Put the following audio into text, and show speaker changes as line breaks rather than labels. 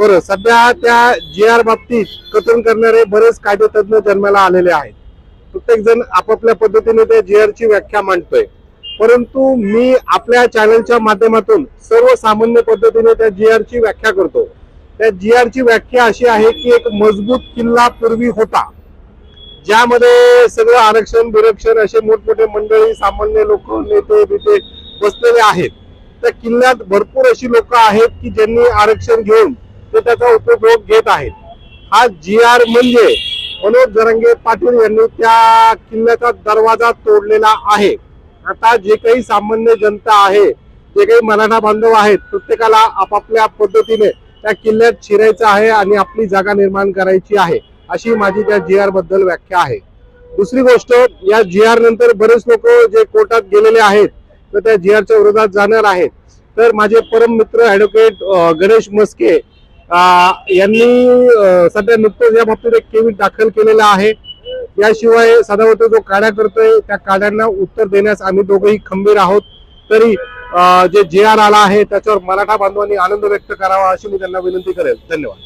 बरं सध्या त्या जी आर बाबतीत कथन करणारे बरेच कायदेतज्ञ जन्माला आलेले आहेत. प्रत्येक जण आपापल्या पद्धतीने त्या जी आर ची व्याख्या मांडतोय. परंतु मी आपल्या चॅनलच्या माध्यमातून सर्वसामान्य पद्धतीने त्या जी आर ची व्याख्या करतो. त्या जी आर ची व्याख्या अशी आहे की एक मजबूत किल्ला पूर्वी होता. ज्यामध्ये सगळं आरक्षण बिरक्षण असे मोठमोठे मंडळी सामान्य लोक नेते बिते बसलेले आहेत. त्या किल्ल्यात भरपूर अशी लोक आहेत की ज्यांनी आरक्षण घेऊन ते त्याचा उपभोग घेत आहेत. हा जी आर म्हणजे मनोज जरंगे पाटील यांनी त्या किल्ल्याचा दरवाजा तोडलेला आहे. आता जे काही सामान्य जनता आहे जे काही मराठा बांधव आहेत प्रत्येकाला आपापल्या पद्धतीने त्या किल्ल्यात शिरायचं आहे आणि आपली जागा निर्माण करायची आहे अशी माझी त्या जी आरबद्दल व्याख्या आहे. दुसरी गोष्ट या जी आर नंतर बरेच लोक जे कोर्टात गेलेले आहेत तर त्या जी आरच्या विरोधात जाणार आहेत. तर माझे परम मित्र ऍडव्होकेट गणेश मस्के यांनी सध्या नुकतंच या बाबतीत एक केविट दाखल केलेला आहे. याशिवाय सदावतो जो काड्या करतोय त्या काड्यांना उत्तर देण्यास आम्ही दोघंही खंबीर आहोत. तरी जे जे आर आला आहे त्याच्यावर मराठा बांधवांनी आनंद व्यक्त करावा अशी मी त्यांना विनंती करेल. धन्यवाद.